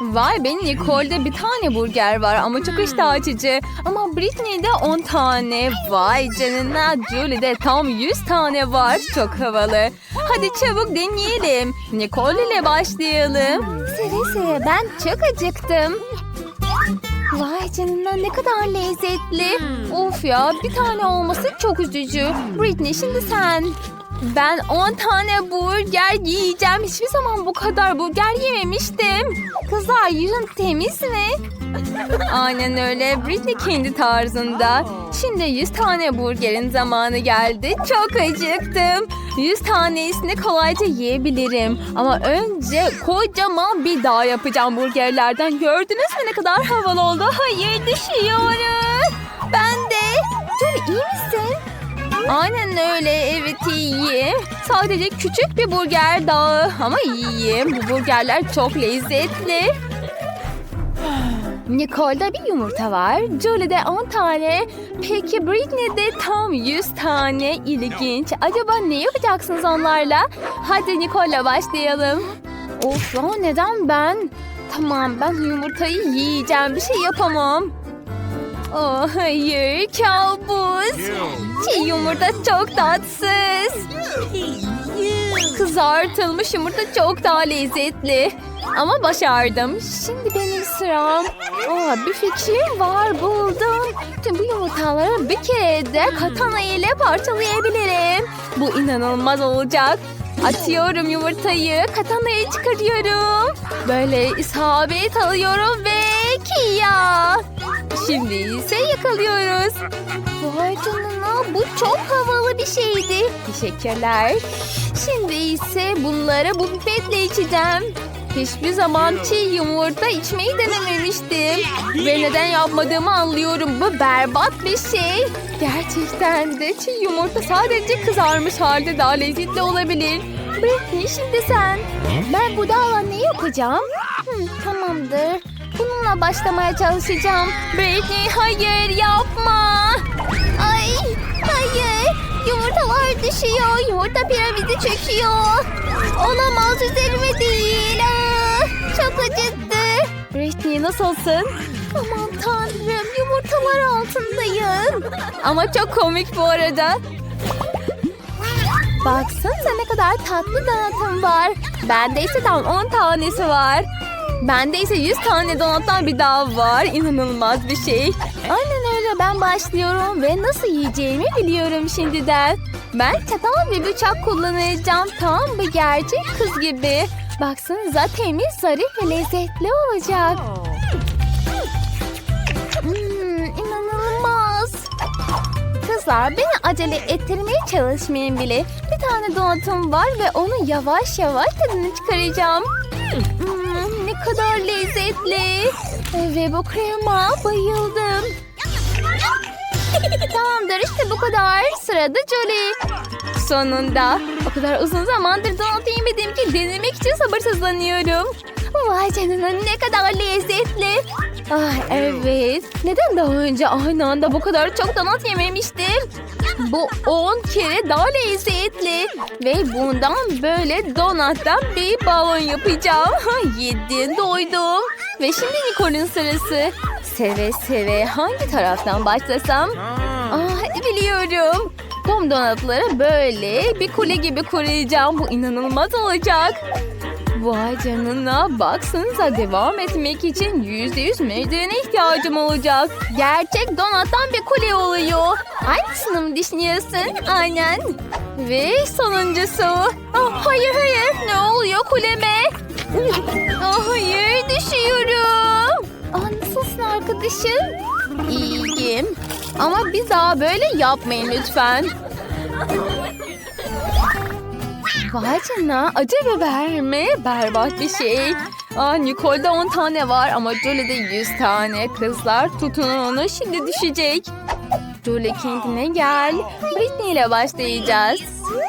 Vay be Nicole'de bir tane burger var ama çok iştah açıcı. Ama Britney'de 10 tane. Vay canına Julie'de tam 100 tane var. Çok havalı. Hadi çabuk deneyelim. Nicole ile başlayalım. Seve seve ben çok acıktım. Vay canına ne kadar lezzetli. Of ya bir tane olması çok üzücü. Britney şimdi sen. Ben 10 tane burger yiyeceğim. Hiçbir zaman bu kadar burger yememiştim. Kızlar yüzün temiz mi? Aynen öyle. Britney kendi tarzında. Şimdi 100 tane burgerin zamanı geldi. Çok acıktım. 100 tanesini kolayca yiyebilirim. Ama önce kocaman bir dağ yapacağım burgerlerden. Gördünüz mü ne kadar havalı oldu? Hayır düşüyoruz. Ben de. Julie iyi misin? Aynen öyle evet iyiyim. Sadece küçük bir burger dağı ama iyiyim. Bu burgerler çok lezzetli. Nicole'da bir yumurta var. Julie'de 10 tane. Peki Britney'de tam 100 tane. İlginç. Acaba ne yapacaksınız onlarla? Hadi Nicole'la başlayalım. Of ya neden ben? Tamam ben yumurtayı yiyeceğim. Bir şey yapamam. Oh hayır kabus. Çiğ yumurta çok tatsız. Kızartılmış yumurta çok daha lezzetli. Ama başardım. Şimdi benim sıram. Aa, bir fikrim var buldum. Tüm bu yumurtaları bir kere de katana ile parçalayabilirim. Bu inanılmaz olacak. Atıyorum yumurtayı, katanayı çıkarıyorum. Böyle isabet alıyorum ve kiya. Şimdi ise yakalıyoruz. Vay canına bu çok havalı bir şeydi. Teşekkürler. Şimdi ise bunları bu pipetle içeceğim. Hiçbir zaman çiğ yumurta içmeyi denememiştim. Ve neden yapmadığımı anlıyorum. Bu berbat bir şey. Gerçekten de çiğ yumurta sadece kızarmış halde daha lezzetli olabilir. Britney şimdi sen. Ben bu dağla ne yapacağım? Hı, tamamdır. Bununla başlamaya çalışacağım. Britney hayır yapma. Ay hayır. Yumurtalar düşüyor. Yumurta piramidi çöküyor. Olamaz üzerime değil. Aa, çok acıttı. Britney nasılsın? Aman tanrım yumurtalar altındayım. Ama çok komik bu arada. Baksanıza ne kadar tatlı donatım var. Bende ise tam 10 tanesi var. Bende ise 100 tane donattan bir daha var. İnanılmaz bir şey. Aynen öyle ben başlıyorum ve nasıl yiyeceğimi biliyorum şimdiden. Ben çatal ve bıçak kullanacağım. Tam bir gerçek kız gibi. Baksanıza temiz, zarif ve lezzetli olacak. Hmm, inanılmaz. Kızlar beni acele ettirmeye çalışmayın bile. Bir tane donatım var ve onu yavaş yavaş tadını çıkaracağım. Hmm, kadar lezzetli. Ve bu krema bayıldım. Tamamdır işte bu kadar. Sırada Jolie. Sonunda. O kadar uzun zamandır donat yemedim ki denemek için sabırsızlanıyorum. Vay canına ne kadar lezzetli. Ah evet. Neden daha önce aynı anda bu kadar çok donat yememiştim? Bu 10 kere daha lezzetli. Ve bundan böyle donattan bir balon yapacağım. Yedim doydum. Ve şimdi Nicole'un sırası. Seve seve hangi taraftan başlasam? Ah biliyorum. Tom donatları böyle bir kule gibi koruyacağım. Bu inanılmaz olacak. Vay canına baksanıza devam etmek için yüzde yüz merdivene ihtiyacım olacak. Gerçek donattan bir kule oluyor. Aynısını mı düşünüyorsun? Aynen. Ve sonuncusu. Ah, hayır hayır ne oluyor kuleme? Ah, hayır düşüyorum. Ah, nasılsın arkadaşım? İyiyim. Ama bir daha böyle yapmayın lütfen. Vay canına acı biber mi? Berbat bir şey. Aa, Nicole'de 10 tane var ama Jolie'de 100 tane. Kızlar tutunun onu şimdi düşecek. Julie kendine gel. Britney ile başlayacağız.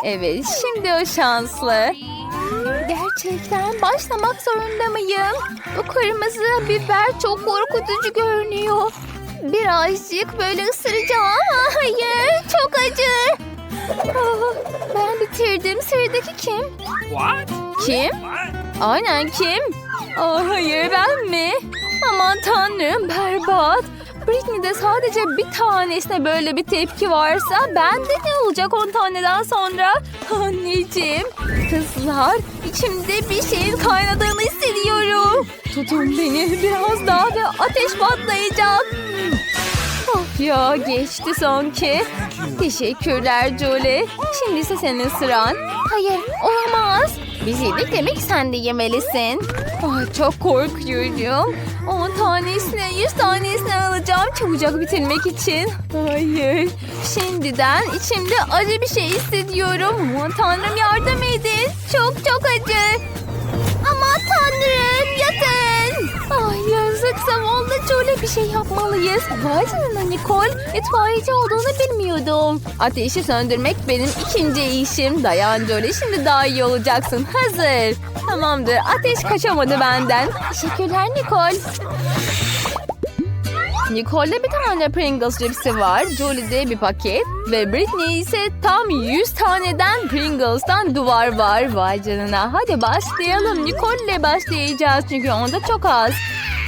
Evet şimdi o şanslı. Gerçekten başlamak zorunda mıyım? Bu kırmızı biber çok korkutucu görünüyor. Birazcık böyle ısıracağım ama hayır çok acı. Ah, ben bitirdim. Sıradaki kim? What? Kim? What? Aynen kim? Aa, hayır ben mi? Aman tanrım berbat. Britney'de sadece bir tanesine böyle bir tepki varsa bende ne olacak on taneden sonra? Anneciğim, kızlar içimde bir şeyin kaynadığını hissediyorum. Tutun beni biraz daha ve ateş patlayacak. Of ya geçti sanki. Teşekkürler Julie. Şimdi ise senin sıran. Hayır olamaz. Biz yedik demek sen de yemelisin. Ah, çok korkuyorum. 10 tanesine 100 tanesine alacağım çabucak bitirmek için. Hayır. Şimdiden içimde acı bir şey hissediyorum. Aman tanrım yardım edin. Çok çok acı. Aman tanrım yatın. Ay yazık zavallı Jolie bir şey yapmalıyız. Vay canına Nicole. İtfaiyeci olduğunu bilmiyordum. Ateşi söndürmek benim ikinci işim. Dayan Jolie şimdi daha iyi olacaksın. Hazır. Tamamdır ateş kaçamadı benden. Teşekkürler Nicole. Nicole'de bir tane Pringles cipsi var. Julie'de bir paket. Ve Britney ise tam 100 taneden Pringles'tan duvar var. Vay canına. Hadi başlayalım. Nicole'le başlayacağız çünkü onda çok az.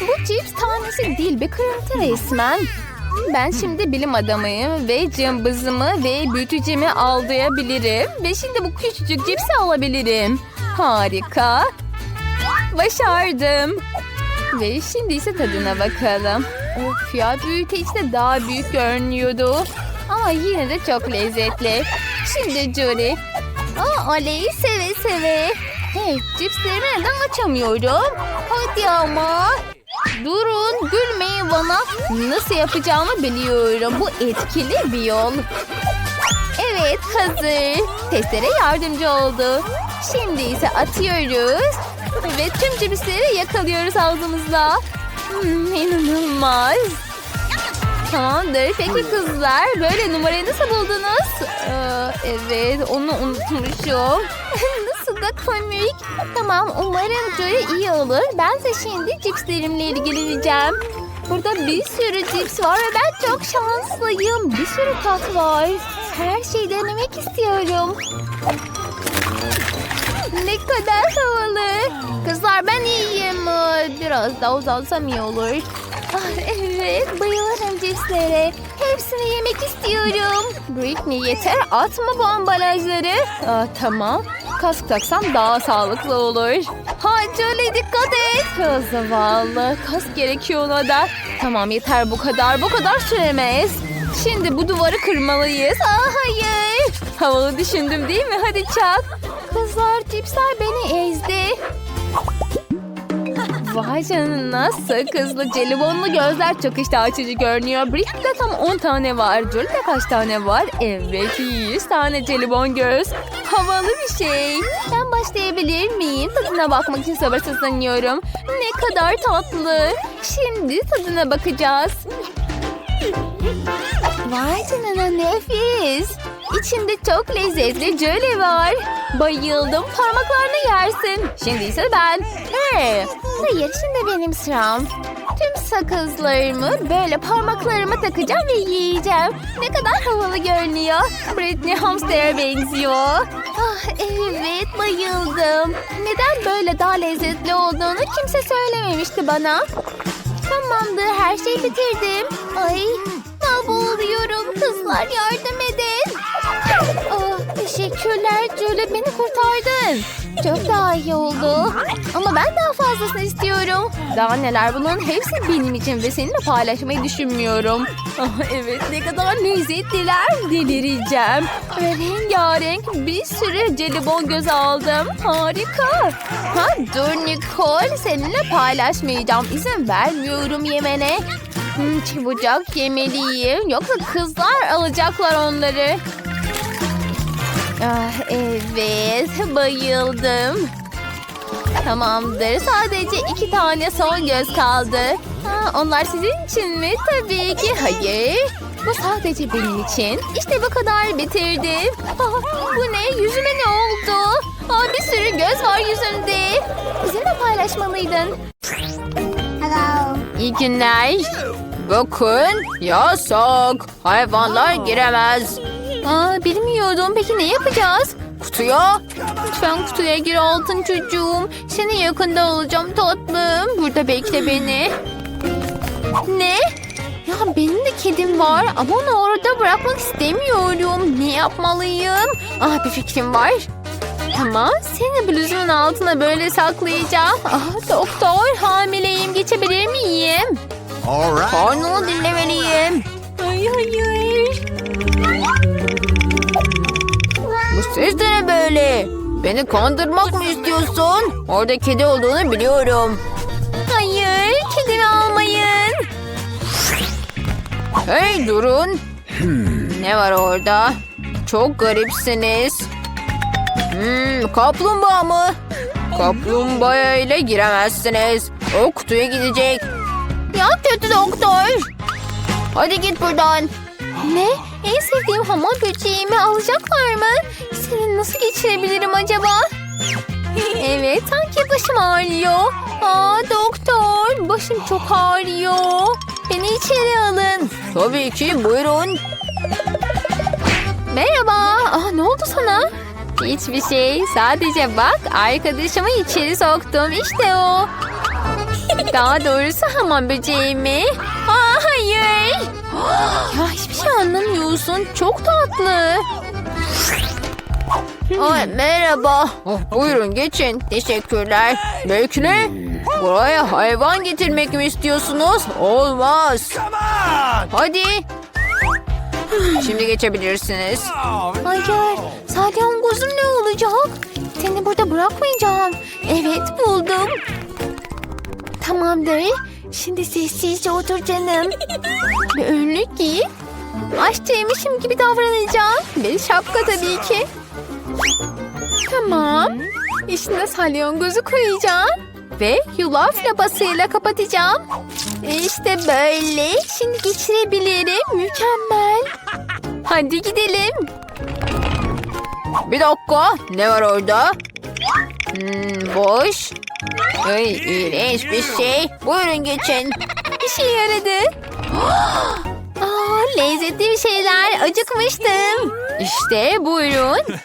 Bu cips tanesi değil bir kırıntı resmen. Ben şimdi bilim adamıyım ve cımbızımı ve büyütücümü aldırabilirim. Ve şimdi bu küçücük cipsi alabilirim. Harika. Başardım. Ve şimdi ise tadına bakalım. Of ya büyüteç de daha büyük görünüyordu. Ama yine de çok lezzetli. Şimdi Jolie. Aa, Oley seve seve. Hey cipslerimi neden açamıyorum? Hadi ama. Durun gülmeyin bana. Nasıl yapacağımı biliyorum. Bu etkili bir yol. Evet hazır. Testere yardımcı oldu. Şimdi ise atıyoruz. Ve tüm cipsleri yakalıyoruz ağzımızla. Hmm, inanılmaz. Tamamdır. Peki kızlar böyle numarayı nasıl buldunuz? Ee, evet onu unutmuşum. da komik. Tamam umarım Joy iyi olur. Ben de şimdi cipslerimle ilgileneceğim. Burada bir sürü cips var ve ben çok şanslıyım. Bir sürü tat var. Her şeyi denemek istiyorum. Ne kadar havalı. Kızlar ben iyiyim. Biraz daha uzansam iyi olur. Ah, evet bayılırım cipslere. Hepsini yemek istiyorum. Britney yeter atma bu ambalajları. Ah, tamam. Kask taksam daha sağlıklı olur. Ha Jolie dikkat et. Ah, Zavallı. Kask gerekiyor ona da. Tamam yeter bu kadar. Bu kadar süremez. Şimdi bu duvarı kırmalıyız. Aa, hayır. Havalı düşündüm değil mi? Hadi çak. Kızlar cipsler beni ezdi. Vay canına sakızlı jelibonlu gözler çok iştah açıcı görünüyor. Britney'de tam 10 tane var. Julie'de kaç tane var? Evet 100 tane jelibon göz. Havalı bir şey. Ben başlayabilir miyim? Tadına bakmak için sabırsızlanıyorum. Ne kadar tatlı. Şimdi tadına bakacağız. Vay canına nefis. İçinde çok lezzetli jöle var. Bayıldım. Parmaklarını yersin. Şimdi ise ben. He. Hayır şimdi benim sıram. Tüm sakızlarımı böyle parmaklarıma takacağım ve yiyeceğim. Ne kadar havalı görünüyor. Britney hamster'e benziyor. Ah evet bayıldım. Neden böyle daha lezzetli olduğunu kimse söylememişti bana. Tamamdır her şeyi bitirdim. Ay mahvoluyorum kızlar yardım edin. Teşekkürler Julie beni kurtardın. Çok daha iyi oldu. Ama ben daha fazlasını istiyorum. Daha neler bunun hepsi benim için ve seninle paylaşmayı düşünmüyorum. Ah, evet ne kadar lezzetliler delireceğim. Ve rengarenk bir sürü jelibon göz aldım. Harika. Ha, dur Nicole seninle paylaşmayacağım. İzin vermiyorum yemene. Hmm, çabucak yemeliyim. Yoksa kızlar alacaklar onları. Ah, evet bayıldım. Tamamdır. Sadece iki tane son göz kaldı. Ha, onlar sizin için mi? Tabii ki. Hayır. Bu sadece benim için. İşte bu kadar bitirdim. Ah, bu ne? Yüzüme ne oldu? Ah, bir sürü göz var yüzümde. Bizimle paylaşmalıydın. Hello. İyi günler. Bakın yasak. Hayvanlar giremez. Aa, bilmiyordum. Peki ne yapacağız? kutuya. Lütfen kutuya gir altın çocuğum. Seni yakında olacağım tatlım. Burada bekle beni. Ne? Ya benim de kedim var ama onu orada bırakmak istemiyorum. Ne yapmalıyım? Ah bir fikrim var. Tamam seni bluzumun altına böyle saklayacağım. Ah doktor hamileyim geçebilir miyim? Right. Karnını dinlemeliyim. Ay hayır. Ses de ne böyle? Beni kandırmak mı istiyorsun? Orada kedi olduğunu biliyorum. Hayır kedimi almayın. Hey durun. Ne var orada? Çok garipsiniz. Hmm, kaplumbağa mı? Kaplumbağa ile giremezsiniz. O kutuya gidecek. Ya kötü doktor. Hadi git buradan. Ne? En sevdiğim hamam böceğimi alacaklar mı? Seni nasıl geçirebilirim acaba? Evet, sanki başım ağrıyor. Aa doktor, başım çok ağrıyor. Beni içeri alın. Tabii ki buyurun. Merhaba. Aa, ne oldu sana? Hiçbir şey. Sadece bak arkadaşımı içeri soktum. İşte o. Daha doğrusu hamam böceğimi. Aa, hayır. Ya hiçbir şey anlamıyorsun. Çok tatlı. Ay, merhaba. Oh, buyurun geçin. Teşekkürler. Bekle. Buraya hayvan getirmek mi istiyorsunuz? Olmaz. Hadi. Şimdi geçebilirsiniz. Hayır. Salyangozum ne olacak? Seni burada bırakmayacağım. Evet buldum. Tamamdır. Şimdi sessizce otur canım. Bir önlük giy. Aşçıymışım gibi davranacağım. Bir şapka tabii ki. Tamam. İçine salyangozu koyacağım. Ve yulaf labasıyla kapatacağım. İşte böyle. Şimdi geçirebilirim. Mükemmel. Hadi gidelim. Bir dakika. Ne var orada? Hmm, boş. Ay, iğrenç bir şey. Buyurun geçin. İşe yaradı. Aa, lezzetli bir şeyler. Acıkmıştım. İşte buyurun.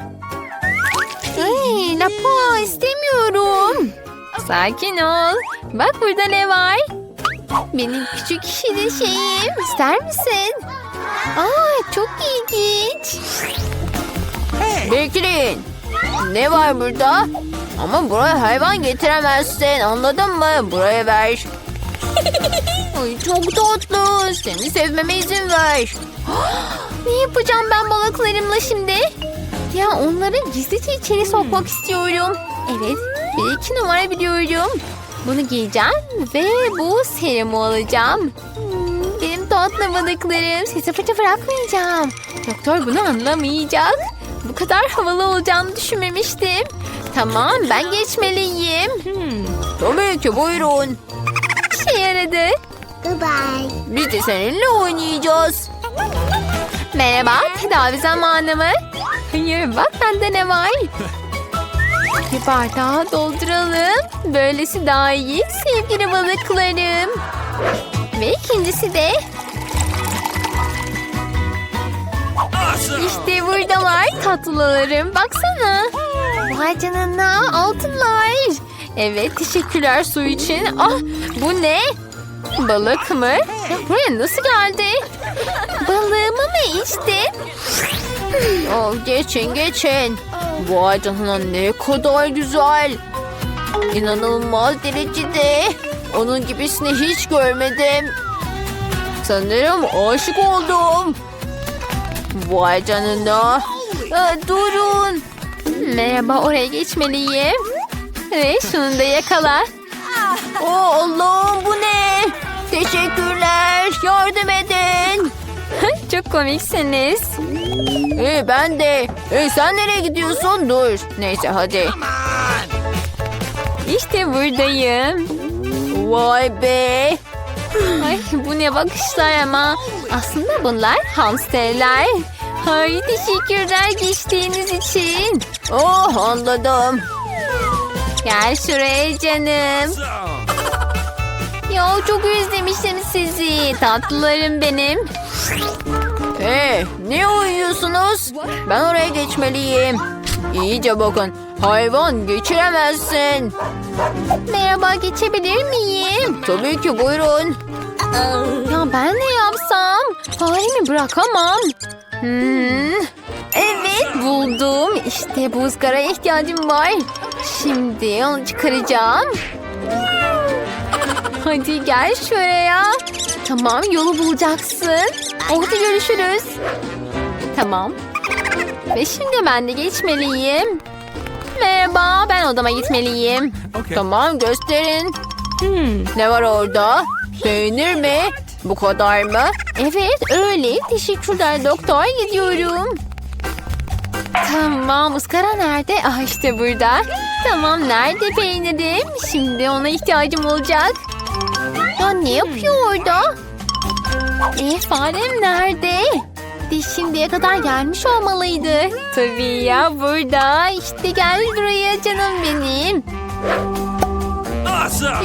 Ay, lapa istemiyorum. Sakin ol. Bak burada ne var? Benim küçük şirin şeyim. İster misin? Aa, çok ilginç. Bekleyin. Ne var burada? Ama buraya hayvan getiremezsin. Anladın mı? Buraya ver. Ay, çok tatlı. Seni sevmeme izin ver. Ne yapacağım ben balıklarımla şimdi? Ya onları gizlice içeri sokmak istiyorum. Evet, bir iki numara biliyorum. Bunu giyeceğim ve bu serumu alacağım. Hmm, Benim tatlı balıklarım. Sizi fırça bırakmayacağım. Doktor bunu anlamayacak. Kadar havalı olacağını düşünmemiştim. Tamam, ben geçmeliyim. Hmm, Tabii ki buyurun. işe yaradı. Goodbye. Biz de seninle oynayacağız. Merhaba, tedavi zamanı mı? Hayır, bak bende ne var? Bir bardağı dolduralım. Böylesi daha iyi sevgili balıklarım. Ve ikincisi de... İşte buradalar tatlılarım. Baksana. Vay canına altınlar. Evet teşekkürler su için. Ah bu ne? Balık mı? Ya buraya nasıl geldi? Balığımı mı içtin? Oh, geçin geçin. Vay canına ne kadar güzel. İnanılmaz derecede. Onun gibisini hiç görmedim. Sanırım aşık oldum. Vay canına. Aa, durun. Merhaba oraya geçmeliyim. Ve şunu da yakala. Oh Allah'ım bu ne? Teşekkürler. Yardım edin. Çok komiksiniz. Ee, ben de. Ee, sen nereye gidiyorsun? Dur. Neyse hadi. İşte buradayım. Vay be. Ay bu ne bakışlar ama. Aslında bunlar hamsterler. Ay teşekkürler geçtiğiniz için. Oh anladım. Gel şuraya canım. Ya çok özlemiştim sizi. Tatlılarım benim. Hey, ne uyuyorsunuz? Ben oraya geçmeliyim. İyice bakın. Hayvan geçiremezsin. Merhaba geçebilir miyim? Tabii ki buyurun. Ya ben ne yapsam? Halimi bırakamam. Hmm. Evet buldum. İşte bu ızgaraya ihtiyacım var. Şimdi onu çıkaracağım. Hadi gel şuraya. Tamam yolu bulacaksın. Orada görüşürüz. Tamam. Ve şimdi ben de geçmeliyim. Merhaba ben odama gitmeliyim. Tamam gösterin. Ne var orada? Peynir mi? Bu kadar mı? Evet öyle. Teşekkürler doktor. Gidiyorum. Tamam ıskara nerede? Ah işte burada. Tamam nerede peynirim? Şimdi ona ihtiyacım olacak. Ya ne yapıyor orada? E farem nerede? De şimdiye kadar gelmiş olmalıydı. Tabii ya burada. İşte gel buraya canım benim.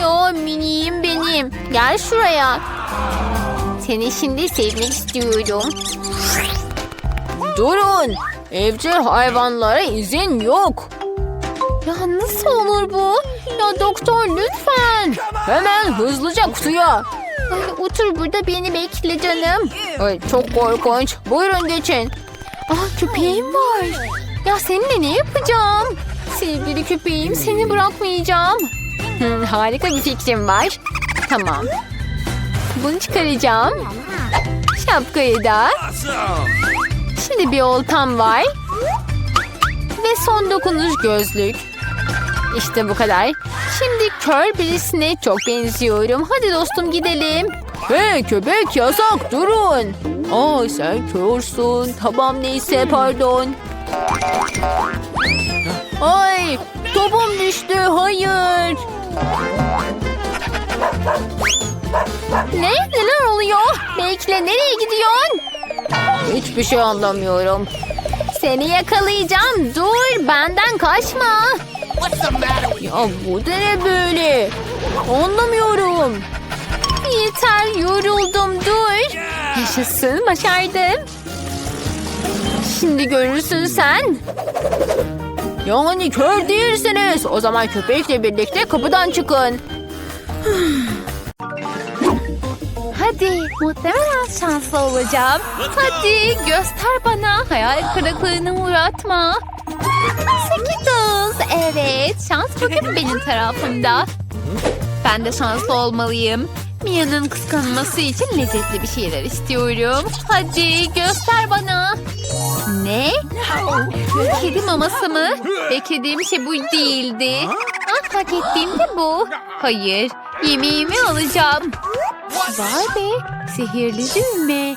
Yo miniyim benim. Gel şuraya. Seni şimdi sevmek istiyorum. Durun. Evcil hayvanlara izin yok. Ya nasıl olur bu? Ya doktor lütfen. Hemen hızlıca kutuya. Otur burada beni bekle canım. Ay, çok korkunç. Buyurun geçin. Ah köpeğim var. Ya seninle ne yapacağım? Sevgili köpeğim seni bırakmayacağım. Hı, harika bir fikrim var. Tamam. Bunu çıkaracağım. Şapkayı da. Şimdi bir oltam var. Ve son dokunuş gözlük. İşte bu kadar. Şimdi kör birisine çok benziyorum. Hadi dostum gidelim. Hey köpek yasak durun. Aa sen körsün. Tamam neyse pardon. Ay topum düştü hayır. Ne? Neler oluyor? Bekle nereye gidiyorsun? Hiçbir şey anlamıyorum. Seni yakalayacağım. Dur benden kaçma. Ya bu da ne böyle? Anlamıyorum. Yeter yoruldum dur. Yaşasın başardım. Şimdi görürsün sen. Yani kör değilsiniz. O zaman köpekle birlikte kapıdan çıkın. Hadi muhtemelen şanslı olacağım. Hadi göster bana. Hayal kırıklığına uğratma. Evet şans bugün benim tarafımda. Ben de şanslı olmalıyım. Mia'nın kıskanması için lezzetli bir şeyler istiyorum. Hadi göster bana. Ne? Kedi maması mı? Beklediğim şey bu değildi. Ah, hak ettiğim de bu. Hayır, yemeğimi alacağım. Vay be, sihirli düğme.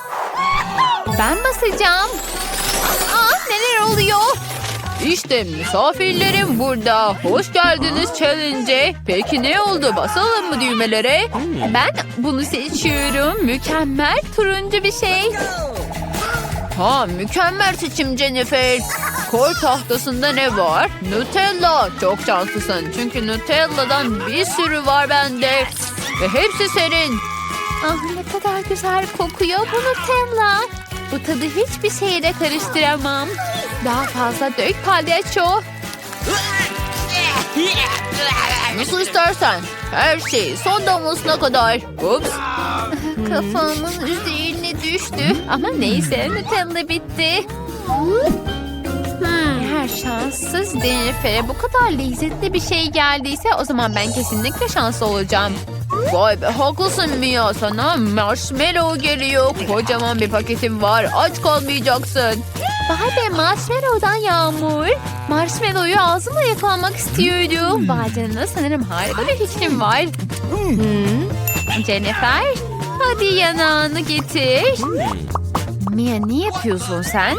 Ben basacağım. Ah, neler oluyor? İşte misafirlerim burada. Hoş geldiniz challenge'e. Peki ne oldu? Basalım mı düğmelere? Ben bunu seçiyorum. Mükemmel turuncu bir şey. Ha mükemmel seçim Jennifer. Kor tahtasında ne var? Nutella. Çok şanslısın. Çünkü Nutella'dan bir sürü var bende. Ve hepsi senin. Ah ne kadar güzel kokuyor bu Nutella. Bu tadı hiçbir şeyle karıştıramam. Daha fazla dök palyaço. Nasıl istersen. Her şey son damlasına kadar. Ups. Kafamın üzerine düştü. Ama neyse Nutella bitti. Hmm, her şanssız Jennifer'e bu kadar lezzetli bir şey geldiyse o zaman ben kesinlikle şanslı olacağım. Vay be haklısın Mia. Sana marshmallow geliyor. Kocaman bir paketim var. Aç kalmayacaksın. Vay be marshmallow'dan yağmur. Marshmallow'yu ağzımla yakalamak istiyorum. Vay canına sanırım harika bir fikrim var. Hmm. Jennifer hadi yanağını getir. Mia ne yapıyorsun sen?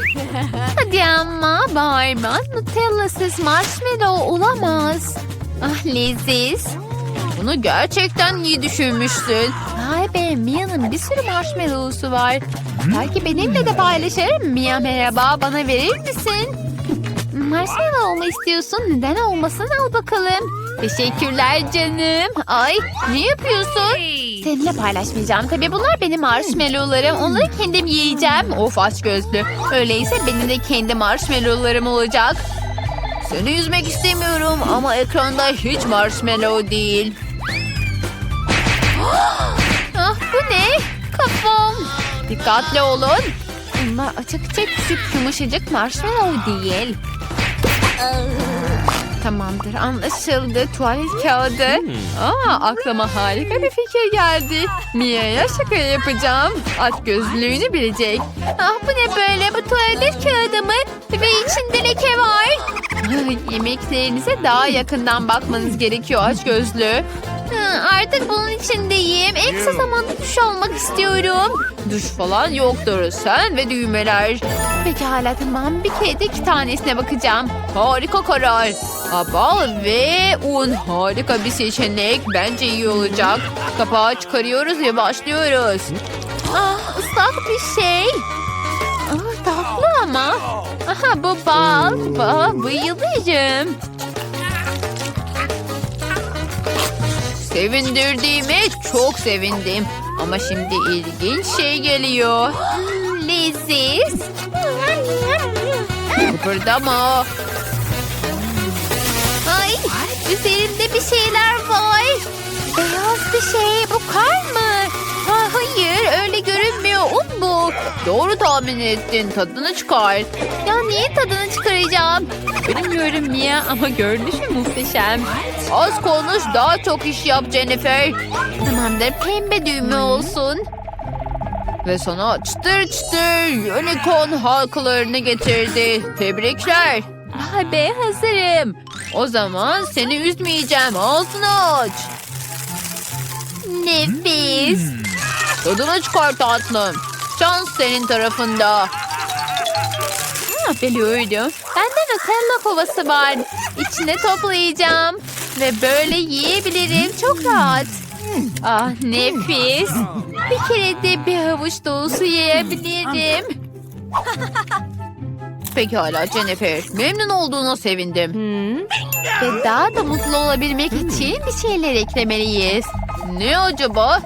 Hadi ama bağırma. Nutella'sız marshmallow olamaz. Ah leziz. Bunu gerçekten iyi düşünmüşsün. Vay be Mia'nın bir sürü marshmallow'su var. Belki benimle de paylaşır. Mia merhaba bana verir misin? Marshmallow mu istiyorsun? Neden olmasın al bakalım. Teşekkürler canım. Ay ne yapıyorsun? Seninle paylaşmayacağım. Tabii bunlar benim marshmallowlarım. Onları kendim yiyeceğim. Of aç gözlü. Öyleyse benim de kendi marshmallowlarım olacak. Seni üzmek istemiyorum ama ekranda hiç marshmallow değil. Ah bu ne? Kafam. Dikkatli olun. Bunlar açıkça küçük yumuşacık marshmallow değil. Tamamdır anlaşıldı. Tuvalet kağıdı. Aa, aklıma harika bir fikir geldi. Mia'ya şaka yapacağım. Aç gözlüğünü bilecek. Ah bu ne böyle bu tuvalet kağıdı mı? Ve içinde leke var. Yemeklerinize daha yakından bakmanız gerekiyor aç gözlü. Artık bunun içindeyim. En kısa zamanda duş almak istiyorum. Duş falan yoktur. Sen ve düğmeler. Pekala tamam. Bir kere de iki tanesine bakacağım. Harika karar. Ha, Bal ve un harika bir seçenek. Bence iyi olacak. Kapağı çıkarıyoruz ve başlıyoruz. Ah ıslak bir şey. Ama. Aha bu bal. Bal bayılırım. Sevindirdiğime çok sevindim. Ama şimdi ilginç şey geliyor. Leziz. Kıpırdama. Ay üzerimde bir şeyler var. Beyaz bir şey. Bu kar mı? Ha, hayır öyle görünmüyor. Doğru tahmin ettin. Tadını çıkar. Ya niye tadını çıkaracağım? Bilmiyorum Mia ama görünüşü muhteşem. Az konuş daha çok iş yap Jennifer. Tamamdır pembe düğme olsun. Ve sana çıtır çıtır unicorn halkalarını getirdi. Tebrikler. Vay be hazırım. O zaman seni üzmeyeceğim. Ağzını aç. Nefis. Tadını çıkar tatlım. Şans senin tarafında. Ha, biliyordum. Bende Nutella kovası var. İçine toplayacağım. Ve böyle yiyebilirim. Çok rahat. Ah nefis. Bir kere de bir havuç dolusu yiyebilirim. Pekala Jennifer. Memnun olduğuna sevindim. Ve daha da mutlu olabilmek için bir şeyler eklemeliyiz. Ne acaba?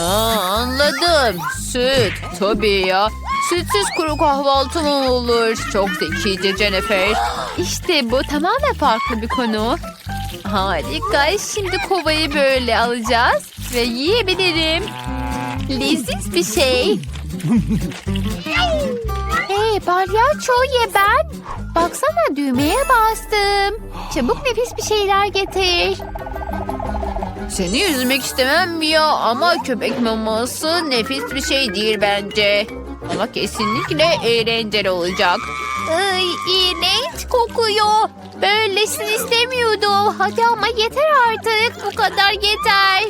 Aa, anladım. Süt. Tabii ya. Sütsüz kuru kahvaltı mı olur? Çok zekice Jennifer. İşte bu tamamen farklı bir konu. Harika. Şimdi kovayı böyle alacağız ve yiyebilirim. Leziz bir şey. hey palyaço ye ben. Baksana düğmeye bastım. Çabuk nefis bir şeyler getir. Seni üzmek istemem ya ama köpek maması nefis bir şey değil bence. Ama kesinlikle eğlenceli olacak. Ay iğrenç kokuyor. Böylesini istemiyordum. Hadi ama yeter artık. Bu kadar yeter.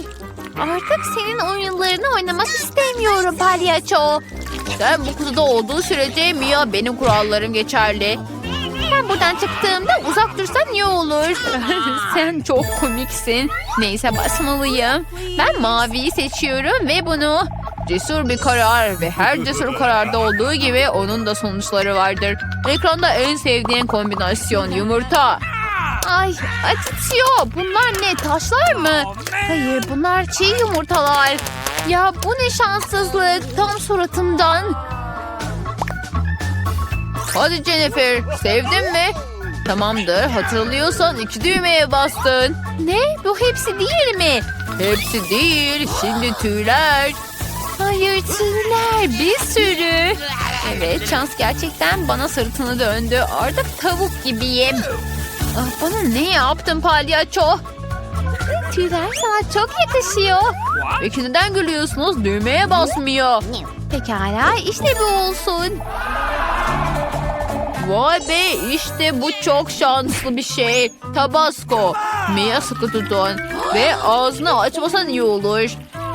Artık senin oyunlarını oynamak istemiyorum palyaço. Sen bu kutuda olduğu sürece Mia benim kurallarım geçerli. Ben buradan çıktığımda uzak dursan iyi olur. Sen çok komiksin. Neyse basmalıyım. Ben maviyi seçiyorum ve bunu... Cesur bir karar ve her cesur kararda olduğu gibi onun da sonuçları vardır. Ekranda en sevdiğin kombinasyon yumurta. Ay acıtıyor. Bunlar ne taşlar mı? Hayır bunlar çiğ yumurtalar. Ya bu ne şanssızlık. Tam suratımdan. Hadi Jennifer sevdin mi? Tamamdır hatırlıyorsan iki düğmeye bastın. Ne? Bu hepsi değil mi? Hepsi değil şimdi tüyler. Hayır tüyler bir sürü. Evet şans gerçekten bana sırtını döndü. Artık tavuk gibiyim. Ah, bana ne yaptın palyaço? Tüyler sana çok yakışıyor. Peki neden gülüyorsunuz? Düğmeye basmıyor. Pekala işte bu olsun. Vay be işte bu çok şanslı bir şey. Tabasco. Mia sıkı tutun. Ve ağzını açmasan iyi olur.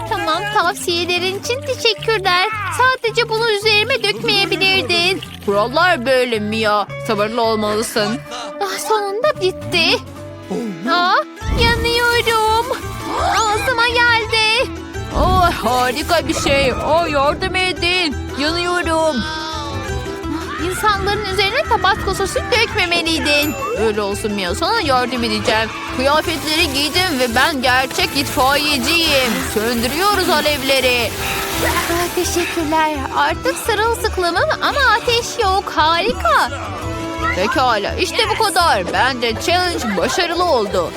Tamam tavsiyelerin için teşekkürler. Sadece bunu üzerime dökmeyebilirdin. Kurallar böyle Mia. Sabırlı olmalısın. Ah, sonunda bitti. Aa, yanıyorum. Ağzıma geldi. Oh harika bir şey. Oh yardım edin. Yanıyorum. İnsanların üzerine tabasco sosu dökmemeliydin. Öyle olsun Mia sana yardım edeceğim. Kıyafetleri giydim ve ben gerçek itfaiyeciyim. Söndürüyoruz alevleri. Ah, teşekkürler. Artık sırılsıklamım ama ateş yok. Harika. Pekala işte bu kadar. Bence challenge başarılı oldu.